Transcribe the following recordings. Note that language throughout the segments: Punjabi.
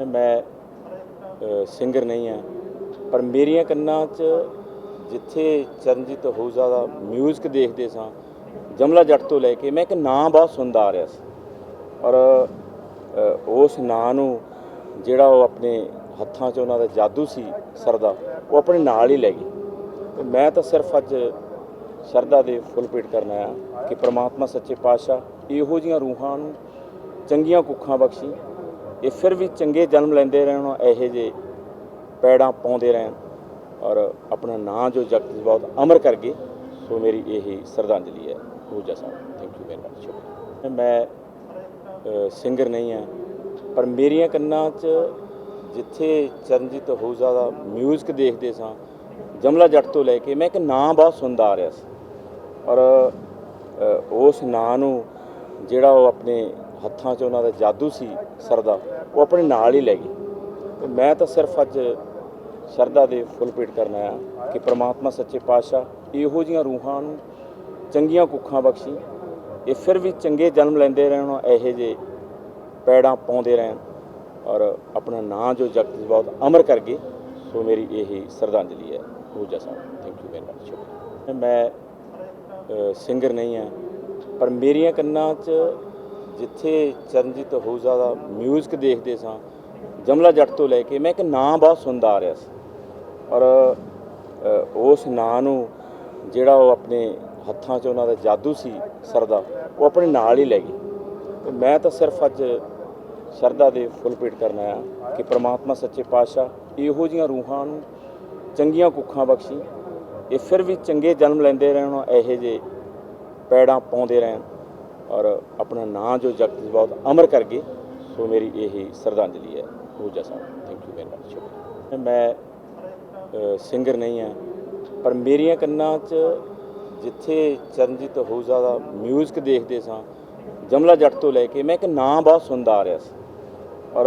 ਮੈਂ ਸਿੰਗਰ ਨਹੀਂ ਹਾਂ। ਪਰ ਮੇਰੀਆਂ ਕੰਨਾਂ 'ਚ ਜਿੱਥੇ ਚਰਨਜੀਤ ਅਹੂਜਾ ਦਾ ਮਿਊਜ਼ਿਕ ਦੇਖਦੇ ਸਾਂ, ਜਮਲਾ ਜੱਟ ਤੋਂ ਲੈ ਕੇ ਮੈਂ ਇੱਕ ਨਾਂ ਬਹੁਤ ਸੁਣਦਾ ਆ ਰਿਹਾ ਸੀ। ਔਰ ਉਸ ਨਾਂ ਨੂੰ ਜਿਹੜਾ ਉਹ ਆਪਣੇ ਹੱਥਾਂ 'ਚ ਉਹਨਾਂ ਦਾ ਜਾਦੂ ਸੀ, ਸਰਦਾ, ਉਹ ਆਪਣੇ ਨਾਲ ਹੀ ਲੈ ਗਈ। ਤੇ ਮੈਂ ਤਾਂ ਸਿਰਫ ਅੱਜ ਸ਼ਰਧਾ ਦੇ ਫੁੱਲ ਪੇਟ ਕਰਨ ਆਇਆ ਕਿ ਪ੍ਰਮਾਤਮਾ ਸੱਚੇ ਪਾਤਸ਼ਾਹ ਇਹੋ ਜੀਆਂ ਰੂਹਾਂ ਨੂੰ ਚੰਗੀਆਂ ਕੁੱਖਾਂ ਬਖਸ਼ੀ ਇਹ ਫਿਰ ਵੀ ਚੰਗੇ ਜਨਮ ਲੈਂਦੇ ਰਹਿਣ, ਇਹੋ ਜੇ ਪੈੜਾਂ ਪਾਉਂਦੇ ਰਹਿਣ ਔਰ ਆਪਣਾ ਨਾਂ ਜੋ ਜਗਤ 'ਚ ਬਹੁਤ ਅਮਰ ਕਰ ਗਏ, ਸੋ ਮੇਰੀ ਇਹੀ ਸ਼ਰਧਾਂਜਲੀ ਹੈ, Pooja sahib thank you very much ਸ਼ੁਕਰੀਆ। ਮੈਂ ਸਿੰਗਰ ਨਹੀਂ ਹਾਂ, ਪਰ ਮੇਰੀਆਂ ਕੰਨਾਂ 'ਚ ਜਿੱਥੇ ਚਰਨਜੀਤ ਅਹੂਜਾ ਦਾ ਮਿਊਜ਼ਿਕ ਦੇਖਦੇ ਸਾਂ, ਜਮਲਾ ਜੱਟ ਤੋਂ ਲੈ ਕੇ ਮੈਂ ਇੱਕ ਨਾਂ ਬਹੁਤ ਸੁਣਦਾ ਆ ਰਿਹਾ ਸੀ ਔਰ ਉਸ ਨਾਂ ਨੂੰ ਜਿਹੜਾ ਉਹ ਆਪਣੇ ਹੱਥਾਂ 'ਚ ਉਹਨਾਂ ਦਾ ਜਾਦੂ ਸੀ ਸਰਦਾ, ਉਹ ਆਪਣੇ ਨਾਲ ਹੀ ਲੈ ਗਏ। ਤੇ ਮੈਂ ਤਾਂ ਸਿਰਫ ਅੱਜ ਸ਼ਰਧਾ ਦੇ ਫੁੱਲ ਪੇਟ ਕਰਨ ਆਇਆ ਕਿ ਪ੍ਰਮਾਤਮਾ ਸੱਚੇ ਪਾਤਸ਼ਾਹ ਇਹੋ ਜੀਆਂ ਰੂਹਾਂ ਨੂੰ ਚੰਗੀਆਂ ਕੁੱਖਾਂ ਬਖਸ਼ੀ, ਇਹ ਫਿਰ ਵੀ ਚੰਗੇ ਜਨਮ ਲੈਂਦੇ ਰਹਿਣ, ਇਹੋ ਜੇ ਪੈੜਾਂ ਪਾਉਂਦੇ ਰਹਿਣ ਔਰ ਆਪਣਾ ਨਾਂ ਜੋ ਜਗਤ 'ਚ ਬਹੁਤ ਅਮਰ ਕਰ ਗਏ ਸੋ ਮੇਰੀ ਇਹੀ ਸ਼ਰਧਾਂਜਲੀ ਹੈ। Pooja sahib thank you very much ਸ਼ੁਕਰੀਆ ਮੈਂ ਸਿੰਗਰ ਨਹੀਂ ਹਾਂ, ਪਰ ਮੇਰੀਆਂ ਕੰਨਾਂ 'ਚ ਜਿੱਥੇ ਚਰਨਜੀਤ ਅਹੂਜਾ ਦਾ ਮਿਊਜ਼ਿਕ ਦੇਖਦੇ ਸਾਂ, ਜਮਲਾ ਜੱਟ ਤੋਂ ਲੈ ਕੇ ਮੈਂ ਇੱਕ ਨਾਂ ਬਹੁਤ ਸੁਣਦਾ ਆ ਰਿਹਾ ਸੀ। ਔਰ ਉਸ ਨਾਂ ਨੂੰ ਜਿਹੜਾ ਉਹ ਆਪਣੇ ਹੱਥਾਂ 'ਚ ਉਹਨਾਂ ਦਾ ਜਾਦੂ ਸੀ, ਸਰਦਾ, ਉਹ ਆਪਣੇ ਨਾਲ ਹੀ ਲੈ ਗਏ ਤੇ ਮੈਂ ਤਾਂ ਸਿਰਫ ਅੱਜ ਸ਼ਰਧਾ ਦੇ ਫੁੱਲ ਪੇਟ ਕਰਨ ਆਇਆ ਕਿ ਪ੍ਰਮਾਤਮਾ ਸੱਚੇ ਪਾਤਸ਼ਾਹ ਇਹੋ ਜੀਆਂ ਰੂਹਾਂ ਨੂੰ ਚੰਗੀਆਂ ਕੁੱਖਾਂ ਬਖਸ਼ੀ, ਇਹ ਫਿਰ ਵੀ ਚੰਗੇ ਜਨਮ ਲੈਂਦੇ ਰਹਿਣ, ਇਹੋ ਜੇ ਪੈੜਾਂ ਪਾਉਂਦੇ ਰਹਿਣ। ਔਰ ਆਪਣਾ ਨਾਂ ਜੋ ਜਗਤ 'ਚ ਬਹੁਤ ਅਮਰ ਕਰ ਗਏ ਸੋ ਮੇਰੀ ਇਹੀ ਸ਼ਰਧਾਂਜਲੀ ਹੈ, Pooja sahib thank you very much ਸ਼ੁਕਰੀਆ। ਮੈਂ ਸਿੰਗਰ ਨਹੀਂ ਹਾਂ, ਪਰ ਮੇਰੀਆਂ ਕੰਨਾਂ 'ਚ ਜਿੱਥੇ ਚਰਨਜੀਤ ਅਹੂਜਾ ਦਾ ਮਿਊਜ਼ਿਕ ਦੇਖਦੇ ਸਾਂ, ਜਮਲਾ ਜੱਟ ਤੋਂ ਲੈ ਕੇ ਮੈਂ ਇੱਕ ਨਾਂ ਬਹੁਤ ਸੁਣਦਾ ਆ ਰਿਹਾ ਸੀ। ਔਰ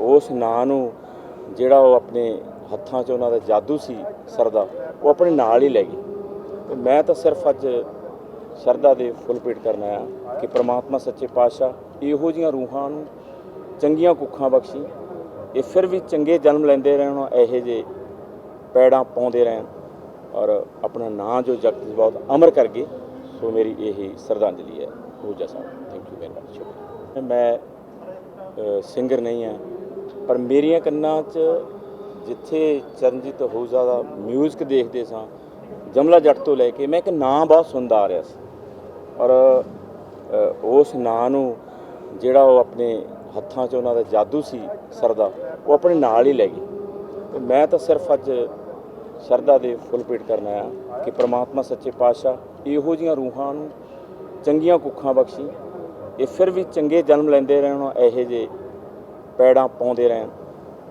ਉਸ ਨਾਂ ਨੂੰ ਜਿਹੜਾ ਉਹ ਆਪਣੇ ਹੱਥਾਂ 'ਚ ਉਹਨਾਂ ਦਾ ਜਾਦੂ ਸੀ, ਸਰਦਾ, ਉਹ ਆਪਣੇ ਨਾਲ ਹੀ ਲੈ ਗਈ। ਤੇ ਮੈਂ ਤਾਂ ਸਿਰਫ ਅੱਜ ਸ਼ਰਧਾ ਦੇ ਫੁੱਲ ਭੇਟ ਕਰਨ ਆਇਆ ਕਿ ਪ੍ਰਮਾਤਮਾ ਸੱਚੇ ਪਾਤਸ਼ਾਹ ਇਹੋ ਜੀਆਂ ਰੂਹਾਂ ਨੂੰ ਚੰਗੀਆਂ ਕੁੱਖਾਂ ਬਖਸ਼ੀ, ਇਹ ਫਿਰ ਵੀ ਚੰਗੇ ਜਨਮ ਲੈਂਦੇ ਰਹਿਣ, ਇਹੋ ਜੇ ਪੈੜਾਂ ਪਾਉਂਦੇ ਰਹਿਣ ਔਰ ਆਪਣਾ ਨਾਂ ਜੋ ਜਗਤ 'ਚ ਬਹੁਤ ਅਮਰ ਕਰ ਗਏ, ਸੋ ਮੇਰੀ ਇਹੀ ਸ਼ਰਧਾਂਜਲੀ ਹੈ Pooja sahib. Thank you very much ਸ਼ੁਕਰੀਆ। ਮੈਂ ਸਿੰਗਰ ਨਹੀਂ ਹਾਂ, ਪਰ ਮੇਰੀਆਂ ਕੰਨਾਂ 'ਚ ਜਿੱਥੇ ਚਰਨਜੀਤ ਅਹੂਜਾ ਦਾ ਮਿਊਜ਼ਿਕ ਦੇਖਦੇ ਸਾਂ, ਜਮਲਾ ਜੱਟ ਤੋਂ ਲੈ ਕੇ ਮੈਂ ਇੱਕ ਨਾਂ ਬਹੁਤ ਸੁਣਦਾ ਆ ਰਿਹਾ ਸੀ। ਔਰ ਉਸ ਨਾਂ ਨੂੰ ਜਿਹੜਾ ਉਹ ਆਪਣੇ ਹੱਥਾਂ 'ਚ ਉਹਨਾਂ ਦਾ ਜਾਦੂ ਸੀ, ਸਰਦਾ, ਉਹ ਆਪਣੇ ਨਾਲ ਹੀ ਲੈ ਗਏ ਤੇ ਮੈਂ ਤਾਂ ਸਿਰਫ ਅੱਜ ਸ਼ਰਧਾ ਦੇ ਫੁੱਲ ਪੇਟ ਕਰਨ ਆਇਆ ਕਿ ਪ੍ਰਮਾਤਮਾ ਸੱਚੇ ਪਾਤਸ਼ਾਹ ਇਹੋ ਜੀਆਂ ਰੂਹਾਂ ਨੂੰ ਚੰਗੀਆਂ ਕੁੱਖਾਂ ਬਖਸ਼ੀ, ਇਹ ਫਿਰ ਵੀ ਚੰਗੇ ਜਨਮ ਲੈਂਦੇ ਰਹਿਣ, ਇਹੋ ਜੇ ਪੈੜਾਂ ਪਾਉਂਦੇ ਰਹਿਣ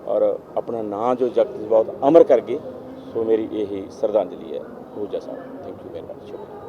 ਔਰ ਆਪਣਾ ਨਾਂ ਜੋ ਜਗਤ 'ਚ ਬਹੁਤ ਅਮਰ ਕਰ ਗਏ ਸੋ ਮੇਰੀ ਇਹੀ ਸ਼ਰਧਾਂਜਲੀ ਹੈ। Pooja sahib thank you very much ਸ਼ੁਕਰੀਆ